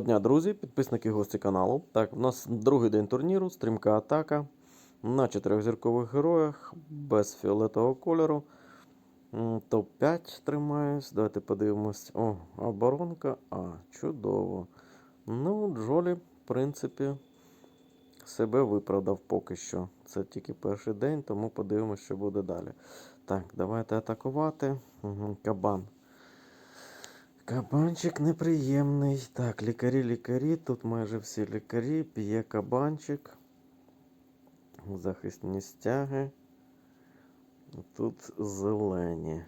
Доброго дня, друзі, підписники гості каналу. Так, в нас другий день турніру, стрімка атака на чотирьохзіркових героях без фіолетового кольору. Топ-5 тримаюсь. Давайте подивимось. О, оборонка. А, чудово. Ну, Джолі, в принципі, себе виправдав поки що. Це тільки перший день, тому подивимось, що буде далі. Так, давайте атакувати. Угу, кабан. Кабанчик неприємний. Так, лікарі, лікарі. Тут майже всі лікарі. П'є кабанчик. Захисні стяги. Тут зелені.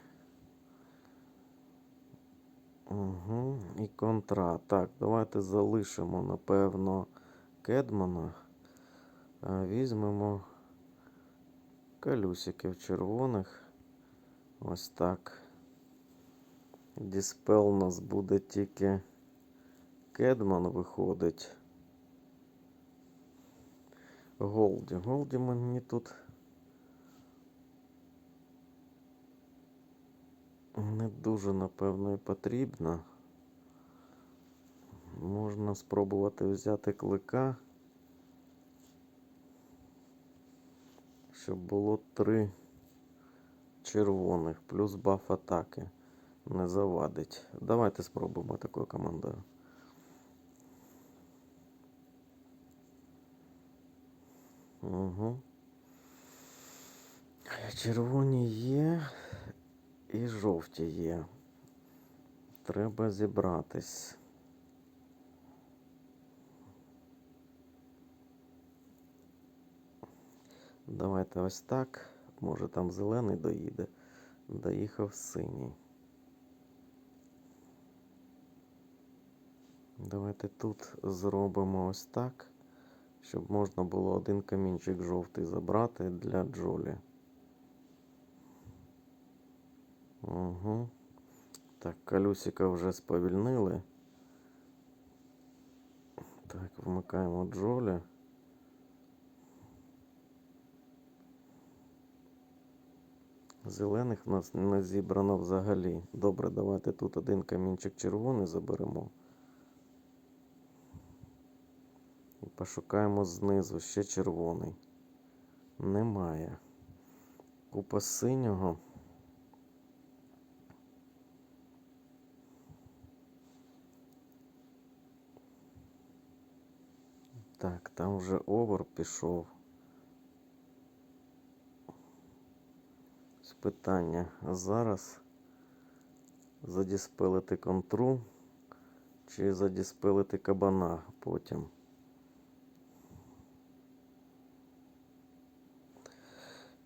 Угу. І контра. Так, давайте залишимо, напевно, Кедмана. Візьмемо калюсиків червоних. Ось так. Діспел у нас буде тільки Кедман виходить. Голді. Голді мені тут не дуже, напевно, і потрібно. Можна спробувати взяти клика, щоб було три червоних, плюс баф атаки не завадить. Давайте спробуємо такою командою. Угу. Червоні є і жовті є. Треба зібратись. Давайте ось так. Може там зелений доїде. Доїхав синій. Давайте тут зробимо ось так, щоб можна було один камінчик жовтий забрати для Джолі. Угу. Так, колесика вже сповільнили. Так, вмикаємо Джолі. Зелених в нас не зібрано взагалі. Добре, давайте тут один камінчик червоний заберемо. Пошукаємо знизу ще червоний. Немає. Купа синього. Так, там вже овер пішов. Питання. Зараз задіспелити контру чи задіспелити кабана потім.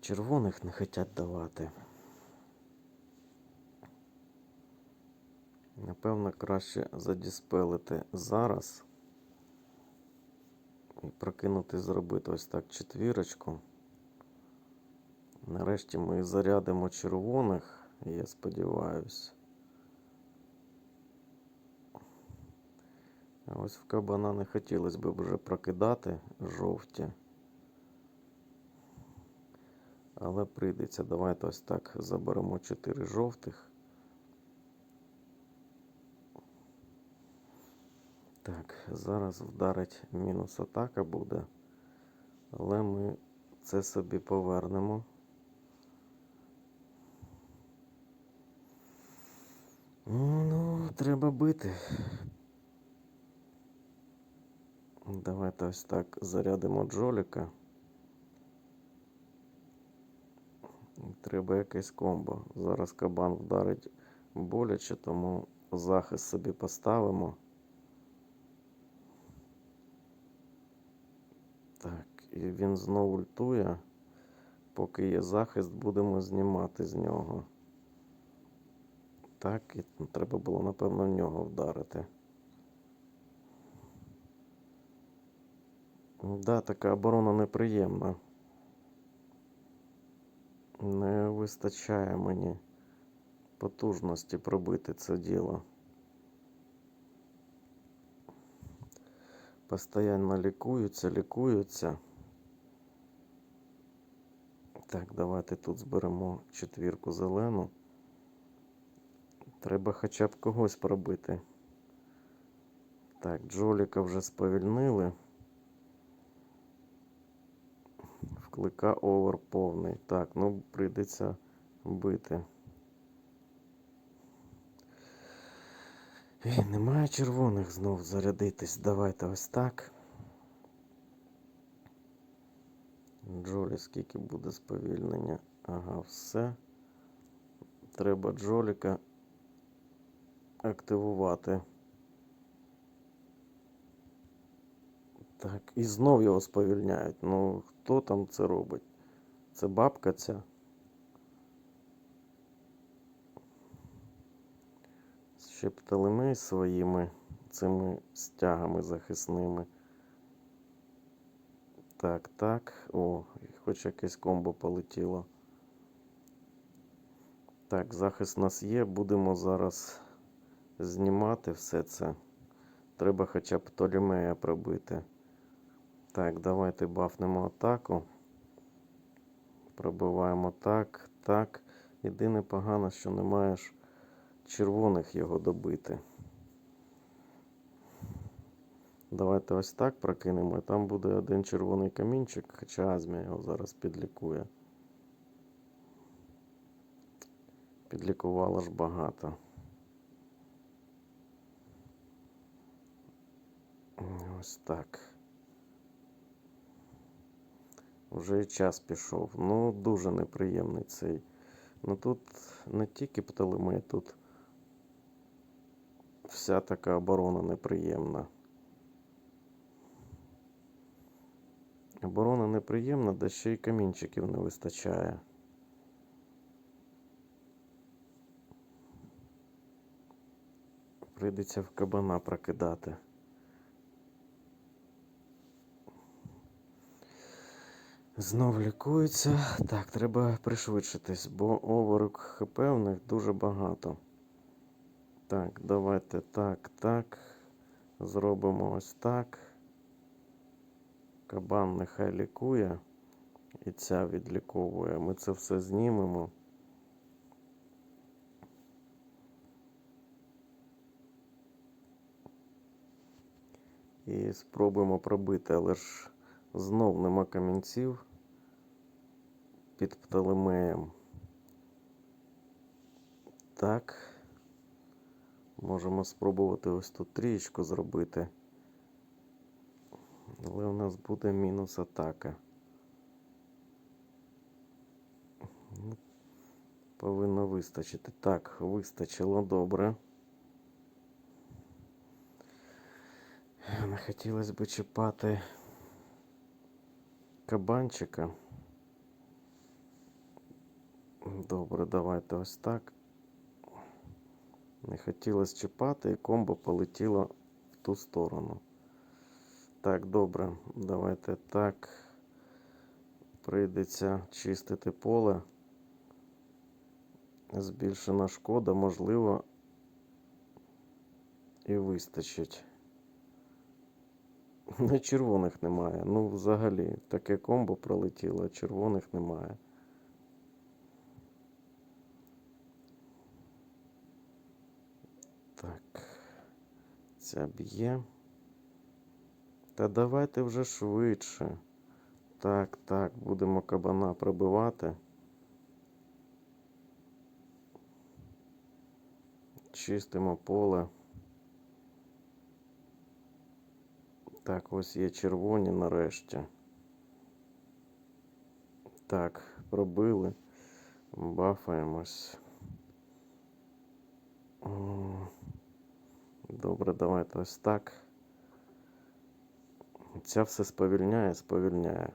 Червоних не хочуть давати. Напевно, краще задіспелити зараз і прокинути зробити ось так четвірочку. Нарешті ми зарядимо червоних, я сподіваюся. Ось в кабана не хотілося б вже прокидати жовті. Але прийдеться. Давайте ось так заберемо 4 жовтих. Так, зараз вдарить мінус атака буде. Але ми це собі повернемо. Ну, треба бити. Давайте ось так зарядимо Джоліка. Треба якесь комбо. Зараз кабан вдарить боляче, тому захист собі поставимо. Так, і він знову ультує. Поки є захист, будемо знімати з нього. Так, і треба було, напевно, в нього вдарити. Да, така оборона неприємна. Не вистачає мені потужності пробити це діло. Постоянно лікуються, лікуються. Так, давайте тут зберемо четвірку зелену. Треба хоча б когось пробити. Так, Джоліка вже сповільнили. Вклика овер повний. Так, ну прийдеться бити. Ей, немає червоних знов зарядитись. Давайте ось так. Джолі, скільки буде сповільнення? Ага, все. Треба Джоліка активувати. Так, і знов його сповільняють. Ну, хто там це робить? Це бабка ця. Ще Птолемей своїми цими стягами захисними. Так, так. О, хоч якесь комбо полетіло. Так, захист у нас є. Будемо зараз знімати все це. Треба хоча б Птолемея пробити. Так, давайте бафнемо атаку. Пробиваємо так, так. Єдине погано, що не маєш червоних його добити. Давайте ось так прокинемо. і Там буде один червоний камінчик, хоча Азмія його зараз підлікує. Підлікувала ж багато. Ось так. Вже час пішов. Ну, дуже неприємний цей. Ну тут не тільки Птолемей, тут вся така оборона неприємна. Оборона неприємна, да ще й камінчиків не вистачає. Прийдеться в кабана прокидати. Знов лікується. Так, треба пришвидшитись, бо оворок ХП в них дуже багато. Так, давайте так, так. Зробимо ось так. Кабан нехай лікує. І ця відліковує. Ми це все знімемо. І спробуємо пробити, але ж знов нема камінців під Птолемеєм. Так. Можемо спробувати ось тут трієчку зробити. Але у нас буде мінус атака. Ну, Повинно вистачити. Так, вистачило добре. Не хотілося б чіпати кабанчика. Добре, давайте ось так. Не хотілося чіпати, і комбо полетіло в ту сторону. Так, добре, давайте так. Прийдеться чистити поле. Збільшена шкода, можливо, і вистачить. Не червоних немає. Ну, взагалі, таке комбо пролетіло, а червоних немає. Ця б'є. Та давайте вже швидше. Так, так, будемо кабана пробивати. Чистимо поле. Так, ось є червоні нарешті. Так, пробили. Бафаємось. Добре, давайте ось так. Ця все сповільняє, сповільняє.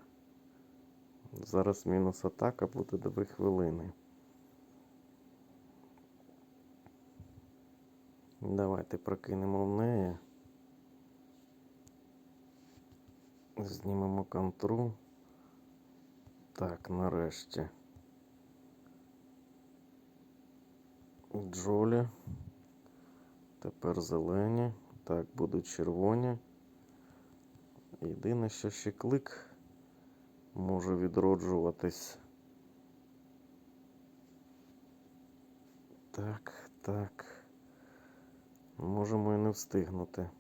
Зараз мінус атака буде 2 хвилини. Давайте прокинемо в неї. Знімемо контру. Так, нарешті. Джолі. Тепер зелені. Так, будуть червоні. Єдине, що ще клик може відроджуватись. Так, так. Можемо і не встигнути.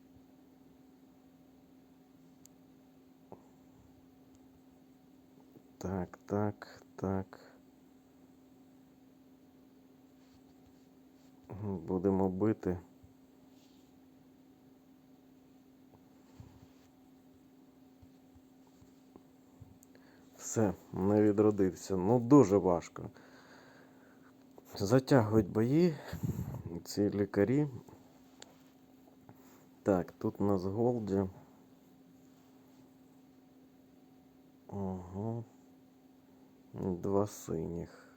Так, так, так. Будемо бити. Все, не відродився. Ну, дуже важко. Затягують бої ці лікарі. Так, тут у нас Голді. Ого. Два синіх.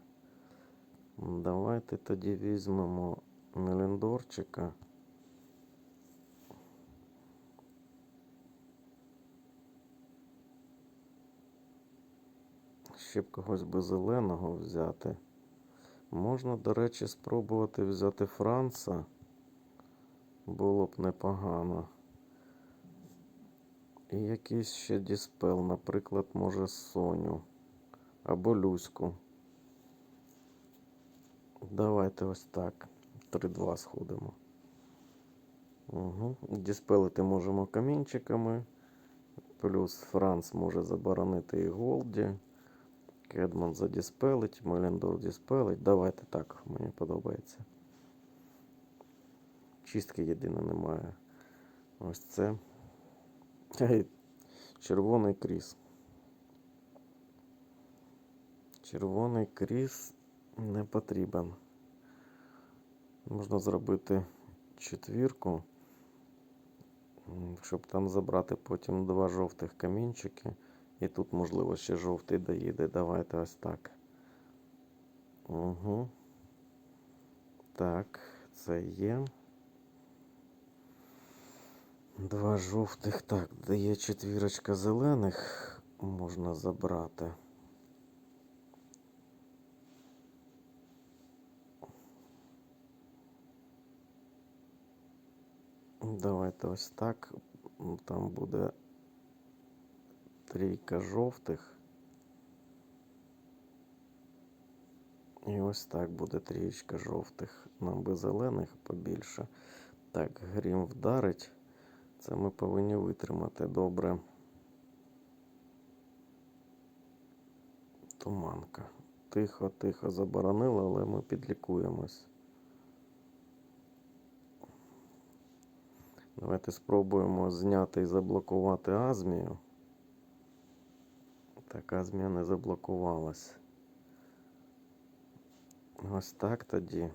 Давайте тоді візьмемо Меліндорчика. Ще б когось би зеленого взяти. Можна, до речі, спробувати взяти Франца. Було б непогано. І якийсь ще діспел, наприклад, може Соню або Люську. Давайте ось так. 3-2 сходимо. Угу. Діспелити можемо камінчиками. Плюс Франц може заборонити і Голді. Кедман задіспелить, Меліндор діспелить. Давайте так, мені подобається. Чистки єдине немає. Ось це. Червоний кріс. Червоний кріс не потрібен. Можна зробити четвірку, щоб там забрати потім два жовтих камінчики. І тут, можливо, ще жовтий доїде. Давайте ось так. Угу. Так, це є. Два жовтих. Так, дає четвірочка зелених. Можна забрати. Давайте ось так. Там буде трійка жовтих. І ось так буде трієчка жовтих. Нам би зелених побільше. Так, грім вдарить. Це ми повинні витримати добре. Туманка. Тихо, тихо заборонила, але ми підлікуємось. Давайте спробуємо зняти і заблокувати Азмію. Так, Азмія не заблокувалась. Ось так тоді.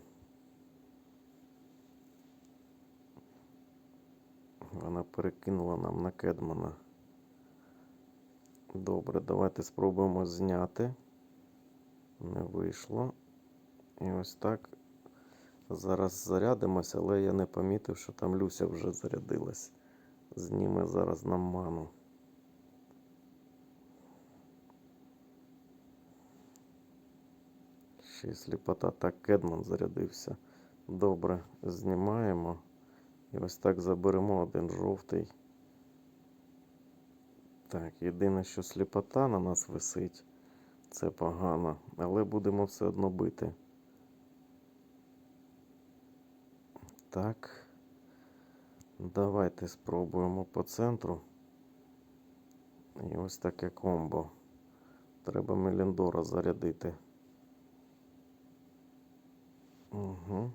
Вона перекинула нам на Кедмана. Добре, давайте спробуємо зняти. Не вийшло. І ось так. Зараз зарядимося, але я не помітив, що там Люся вже зарядилась. Зніме зараз нам ману. Ще й сліпота. Так, Кедман зарядився. Добре, знімаємо. І ось так заберемо один жовтий. Так, єдине, що сліпота на нас висить. Це погано. Але будемо все одно бити. Так. Давайте спробуємо по центру. І ось таке комбо. Треба Меліндора зарядити. Угу.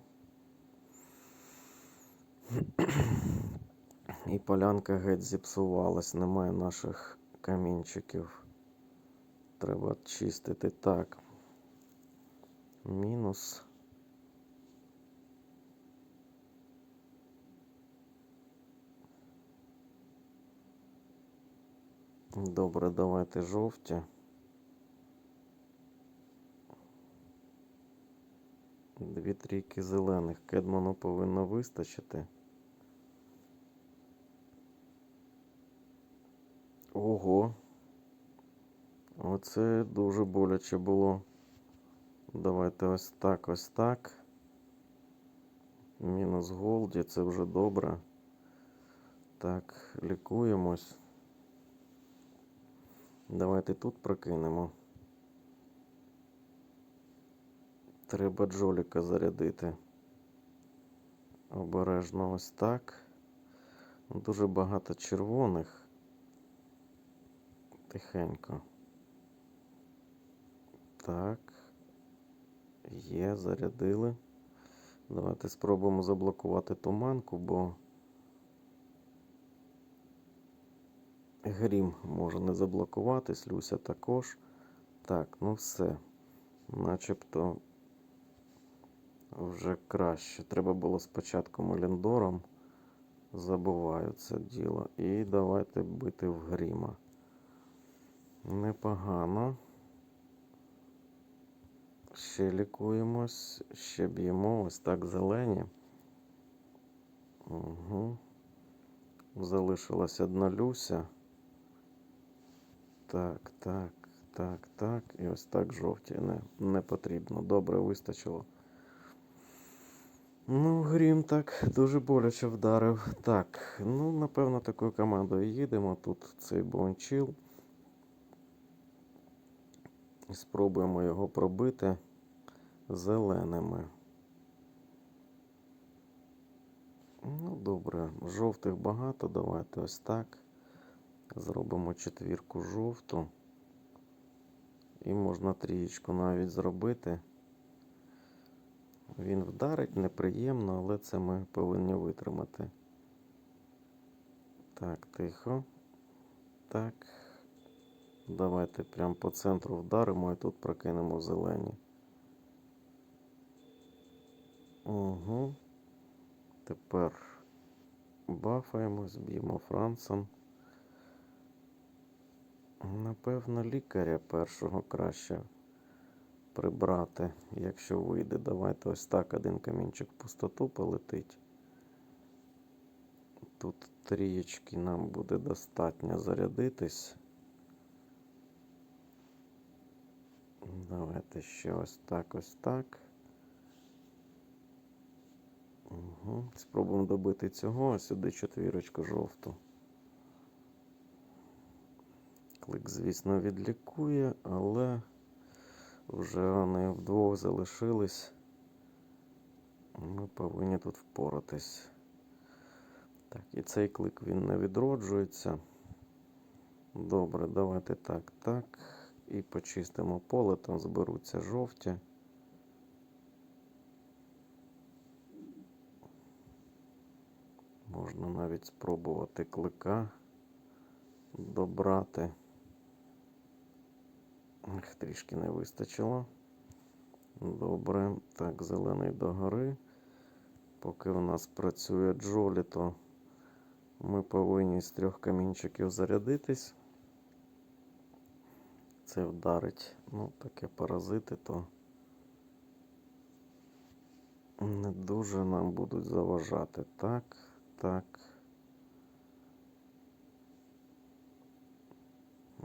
І полянка геть зіпсувалась, немає наших камінчиків. Треба чистити так. Мінус. Добре, давайте жовті. Дві трійки зелених. Кедману повинно вистачити. Ого. Оце дуже боляче було. Давайте ось так, ось так. Мінус голді, це вже добре. Так, лікуємось. Давайте тут прокинемо. Треба джоліка зарядити. Обережно ось так. Дуже багато червоних. Тихенько. Так. Є, зарядили. Давайте спробуємо заблокувати туманку, бо грім може не заблокуватись, Люся також. Так, ну все. Начебто вже краще. Треба було спочатку Меліндором. Забуваю це діло. І давайте бити в гріма. Непогано. Ще лікуємось, ще б'ємо ось так зелені. Угу. Залишилась одна Люся. Так, так, так, так. І ось так жовті не, не потрібно. Добре, вистачило. Ну, грім так дуже боляче вдарив. Так, ну, напевно, такою командою їдемо. Тут цей бончил. І спробуємо його пробити зеленими. Ну, добре, жовтих багато. Давайте ось так. Зробимо четвірку жовту. І можна трієчку навіть зробити. Він вдарить неприємно, але це ми повинні витримати. Так, тихо. Так. Давайте прямо по центру вдаримо і тут прокинемо зелені. Угу. Тепер бафаємось, б'ємо Францем. Напевно, лікаря першого краще прибрати, якщо вийде. Давайте ось так один камінчик пустоту полетить. Тут трієчки нам буде достатньо зарядитись. Давайте ще ось так, ось так. Угу. Спробуємо добити цього, а сюди четвірочку жовту. Клик, звісно, відлікує, але вже вони вдвох залишились. Ми повинні тут впоратись. Так, і цей клик він не відроджується. Добре, давайте так, так. І почистимо поле, там зберуться жовті. Можна навіть спробувати клика добрати. Ех, Трішки не вистачило. Добре. Так, зелений догори. Поки у нас працює Джолі, то ми повинні з трьох камінчиків зарядитись. Це вдарить. Ну, таке паразити, то не дуже нам будуть заважати. Так, так.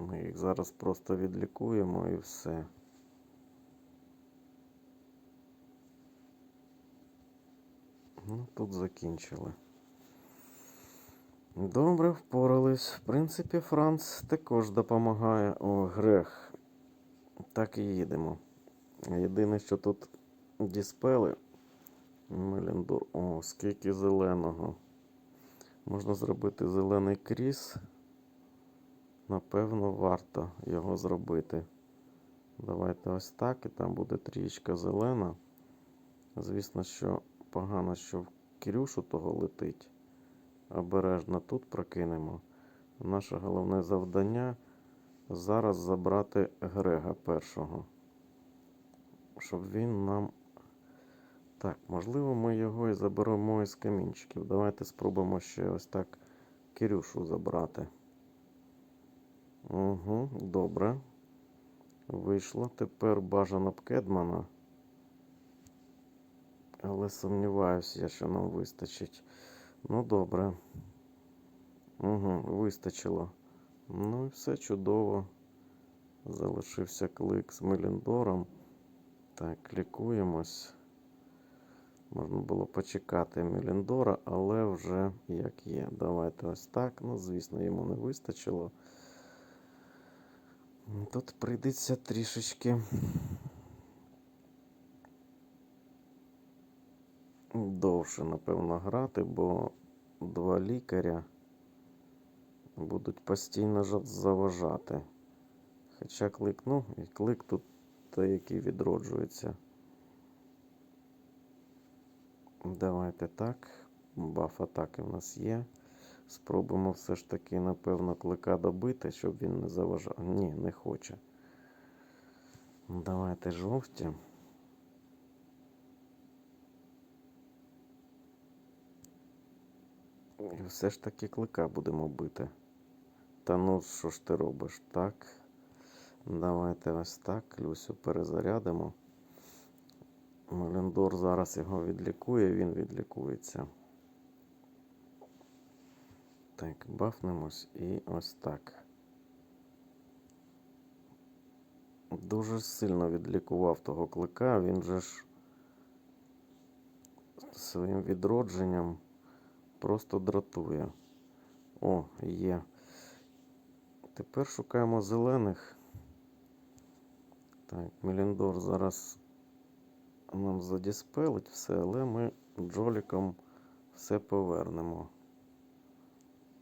Ми їх зараз просто відлікуємо і все. Ну, тут закінчили. Добре, впорались. В принципі, Франц також допомагає. О, грех. Так і їдемо. Єдине, що тут діспели. Меліндор. О, скільки зеленого. Можна зробити зелений кріс. Напевно, варто його зробити. Давайте ось так, і там буде трієчка зелена. Звісно, що погано, що в Кирюшу того летить. Обережно тут прокинемо. Наше головне завдання зараз забрати Грега першого. Щоб він нам. Так, можливо, ми його і заберемо із камінчиків. Давайте спробуємо ще ось так Кирюшу забрати. Угу, добре. Вийшло. Тепер бажано б Кедмана. Але сумніваюся, що нам вистачить. Ну, добре. Угу, вистачило. Ну і все чудово. Залишився клик з Меліндором. Так, лікуємось. Можна було почекати Меліндора, але вже як є. Давайте ось так. Ну, звісно, йому не вистачило. Тут прийдеться трішечки довше, напевно, грати, бо два лікаря будуть постійно жа- заважати. Хоча клик, ну, і клик тут той, який відроджується. Давайте так. Баф атаки в нас є. Спробуємо все ж таки, напевно, клика добити, щоб він не заважав. Ні, не хоче. Давайте жовті. І все ж таки клика будемо бити. Та ну що ж ти робиш? Так. Давайте ось так. Люсю перезарядимо. Меліндор зараз його відлікує, він відлікується. Так, бафнемось і ось так. Дуже сильно відлікував того клика, він же ж своїм відродженням просто дратує. О, є. Тепер шукаємо зелених. Так, Меліндор зараз нам задіспелить все, але ми джоліком все повернемо.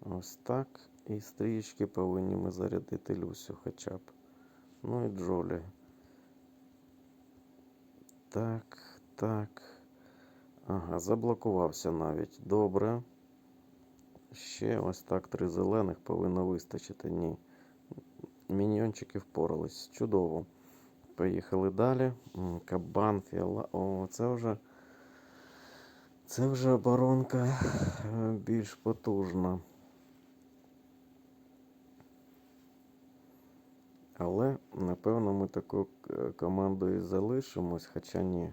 Ось так. І стрічки повинні ми зарядити Люсю хоча б. Ну і Джолі. Так, так. Ага, заблокувався навіть. Добре. Ще ось так три зелених повинно вистачити. Ні. Міньйончики впорались. Чудово. Поїхали далі. Кабан, фіала. О, це вже. Це вже оборонка е, більш потужна. Але, напевно, ми такою е, командою залишимось, хоча ні.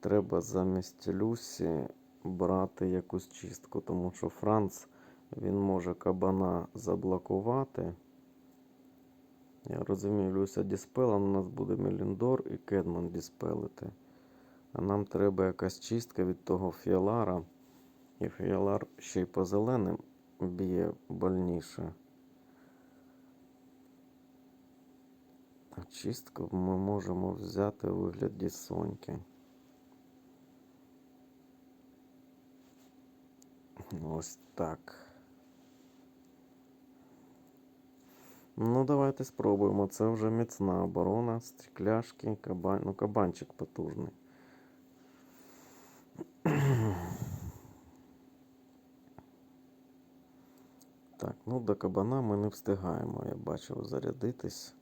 Треба замість Люсі брати якусь чистку, тому що Франц він може кабана заблокувати. Я розумію, Люся діспела, у нас буде Меліндор і Кедман діспелити. А нам треба якась чистка від того фіалара. І фіалар ще й по зеленим б'є больніше. А чистку ми можемо взяти у вигляді соньки. Ось так. Ну, давайте спробуємо. Це вже міцна оборона, стрікляшки, кабан... ну, кабанчик потужний. Так, ну до кабана ми не встигаємо, я бачив, зарядитись.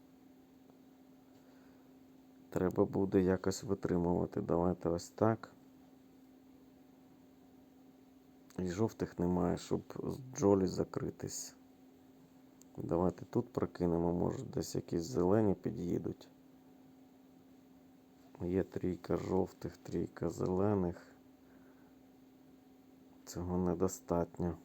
Треба буде якось витримувати. Давайте ось так. І жовтих немає, щоб з Джолі закритись. Давайте тут прокинемо, може десь якісь зелені під'їдуть. Є трійка жовтих, трійка зелених. Цього недостатньо.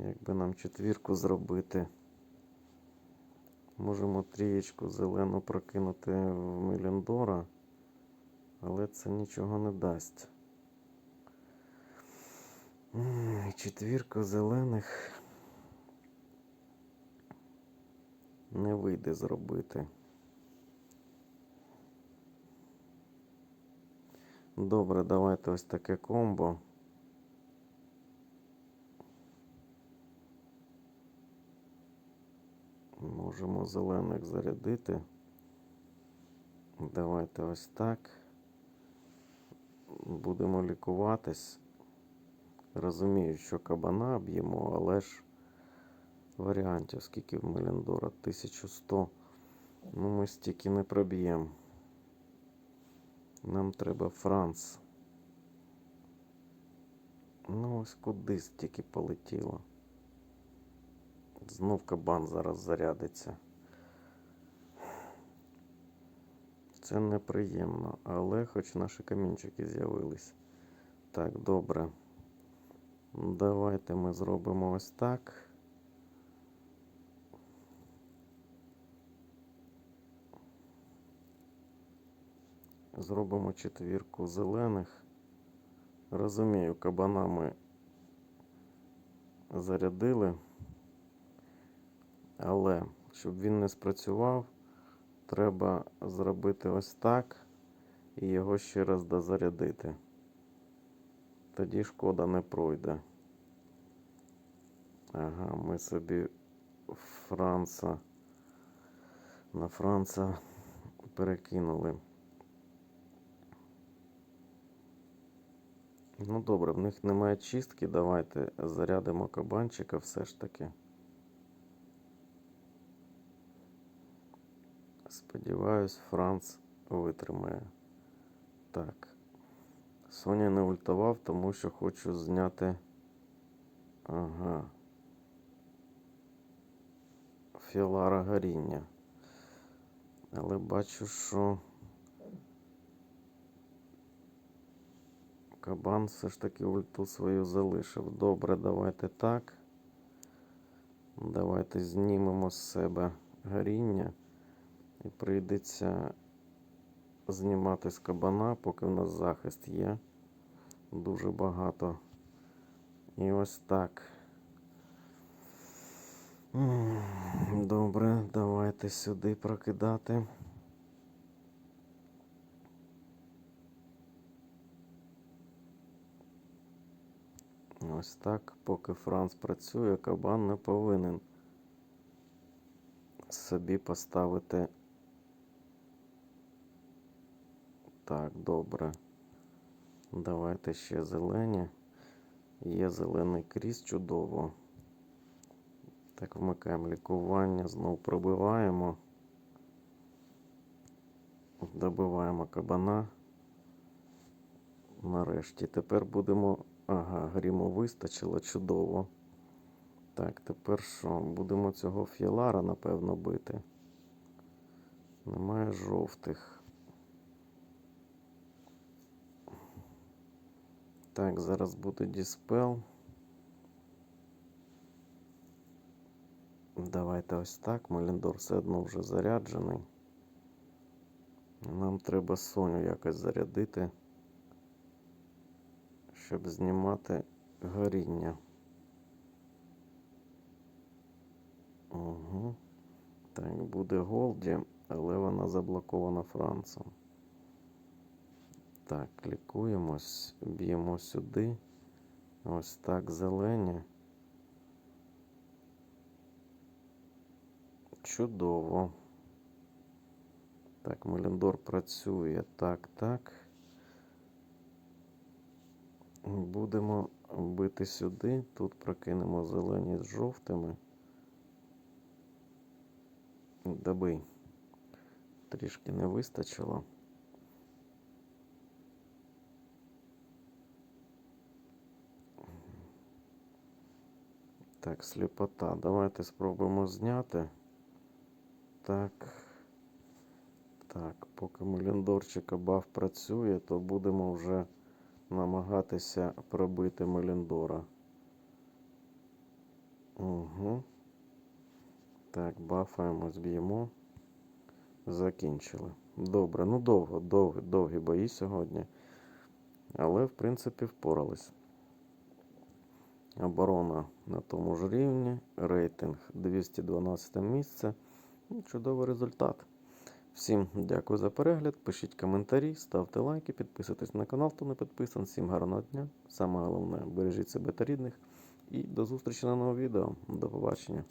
Якби нам четвірку зробити, можемо трієчку зелену прокинути в Меліндора, але це нічого не дасть. Четвірка зелених не вийде зробити. Добре, давайте ось таке комбо. Можемо зелених зарядити. Давайте ось так. Будемо лікуватись. Розумію, що кабана б'ємо, але ж варіантів, скільки в Меліндора? 1100. Ну, ми стільки не проб'ємо. Нам треба Франц. Ну, ось куди стільки полетіло. Знов кабан зараз зарядиться. Це неприємно, але хоч наші камінчики з'явились. Так, добре. Давайте ми зробимо ось так. Зробимо четвірку зелених. Розумію, кабана ми зарядили. Але щоб він не спрацював, треба зробити ось так і його ще раз дозарядити. Тоді шкода не пройде. Ага, ми собі Франца. На Франца перекинули. Ну добре, в них немає чистки. Давайте зарядимо кабанчика все ж таки. Сподіваюсь, Франц витримає. Так. Соня не ультував, тому що хочу зняти. Ага. Філара горіння. Але бачу, що кабан все ж таки ульту свою залишив. Добре, давайте так. Давайте знімемо з себе горіння. І прийдеться знімати з кабана, поки в нас захист є. Дуже багато. І ось так. Добре, давайте сюди прокидати. Ось так, поки Франц працює, кабан не повинен собі поставити. Так, добре. Давайте ще зелені. Є зелений кріс, чудово. Так, вмикаємо лікування, знову пробиваємо. Добиваємо кабана. Нарешті. Тепер будемо. Ага, гріму вистачило, чудово. Так, тепер що? Будемо цього фіалара, напевно, бити. Немає жовтих. Так, зараз буде діспел. Давайте ось так. Маліндор все одно вже заряджений. Нам треба Соню якось зарядити, щоб знімати горіння. Угу. Так, буде Голді, але вона заблокована Францем. Так, лікуємось, б'ємо сюди. Ось так, зелені. Чудово. Так, Меліндор працює. Так, так. Будемо бити сюди. Тут прокинемо зелені з жовтими. Добий. Трішки не вистачило. Так, сліпота. Давайте спробуємо зняти. Так. Так, поки Меліндорчика баф працює, то будемо вже намагатися пробити Меліндора. Угу. Так, бафаємо, зб'ємо. Закінчили. Добре, ну довго, довгі, довгі бої сьогодні. Але, в принципі, впорались. Оборона на тому ж рівні. Рейтинг 212 місце. Ну, Чудовий результат. Всім дякую за перегляд. Пишіть коментарі, ставте лайки, підписуйтесь на канал, хто не підписаний. Всім гарного дня. Саме головне, бережіть себе та рідних. І до зустрічі на новому відео. До побачення.